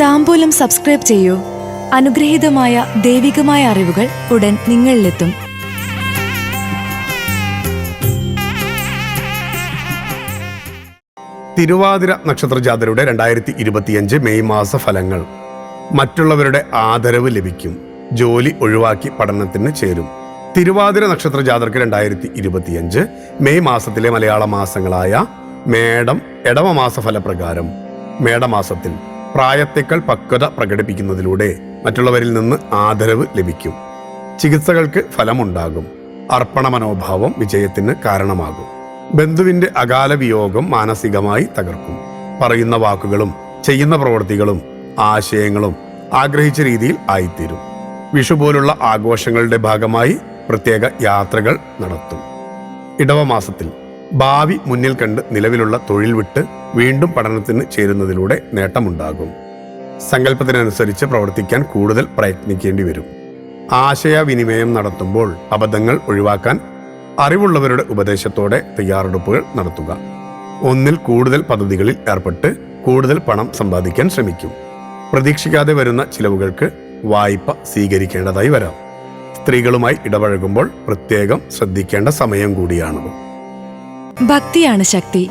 താമ്പൂലം subscribe ചെയ്യൂ. അനുഗ്രഹീതമായ ദൈവികമായ അറിവുകൾ ഉടൻ നിങ്ങളിലെത്തും. തിരുവാതിര നക്ഷത്ര ജാതരുടെ രണ്ടായിരത്തി ഇരുപത്തിയഞ്ച് മെയ് മാസ ഫലങ്ങൾ. മറ്റുള്ളവരുടെ ആദരവ് ലഭിക്കും. ജോലി ഒഴിവാക്കി പഠനത്തിന് ചേരും. തിരുവാതിര നക്ഷത്ര ജാതർക്ക് രണ്ടായിരത്തി ഇരുപത്തിയഞ്ച് മെയ് മാസത്തിലെ മലയാള മാസങ്ങളായ മേടം എടവമാസ ഫലപ്രകാരം. മേടമാസത്തിൽ പ്രായത്തേക്കാൾ പക്വത പ്രകടിപ്പിക്കുന്നതിലൂടെ മറ്റുള്ളവരിൽ നിന്ന് ആദരവ് ലഭിക്കും. ചികിത്സകൾക്ക് ഫലമുണ്ടാകും. അർപ്പണ മനോഭാവം വിജയത്തിന് കാരണമാകും. ബന്ധുവിന്റെ അകാല വിയോഗം മാനസികമായി തകർക്കും. പറയുന്ന വാക്കുകളും ചെയ്യുന്ന പ്രവൃത്തികളും ആശയങ്ങളും ആഗ്രഹിച്ച രീതിയിൽ ആയിത്തീരും. വിഷു പോലുള്ള ആഘോഷങ്ങളുടെ ഭാഗമായി പ്രത്യേക യാത്രകൾ നടത്തും. ഇടവമാസത്തിൽ ഭാവി മുന്നിൽ കണ്ട് നിലവിലുള്ള തൊഴിൽ വിട്ട് വീണ്ടും പഠനത്തിന് ചേരുന്നതിലൂടെ നേട്ടമുണ്ടാകും. സങ്കല്പത്തിനനുസരിച്ച് പ്രവർത്തിക്കാൻ കൂടുതൽ പ്രയത്നിക്കേണ്ടി വരും. ആശയവിനിമയം നടത്തുമ്പോൾ അബദ്ധങ്ങൾ ഒഴിവാക്കാൻ അറിവുള്ളവരുടെ ഉപദേശത്തോടെ തയ്യാറെടുപ്പുകൾ നടത്തുക. ഒന്നിൽ കൂടുതൽ പദ്ധതികളിൽ ഏർപ്പെട്ട് കൂടുതൽ പണം സമ്പാദിക്കാൻ ശ്രമിക്കും. പ്രതീക്ഷിക്കാതെ വരുന്ന ചിലവുകൾക്ക് വായ്പ സ്വീകരിക്കേണ്ടതായി വരാം. സ്ത്രീകളുമായി ഇടപഴകുമ്പോൾ പ്രത്യേകം ശ്രദ്ധിക്കേണ്ട സമയം കൂടിയാണത് ഭക്തിയാണ് ശക്തി.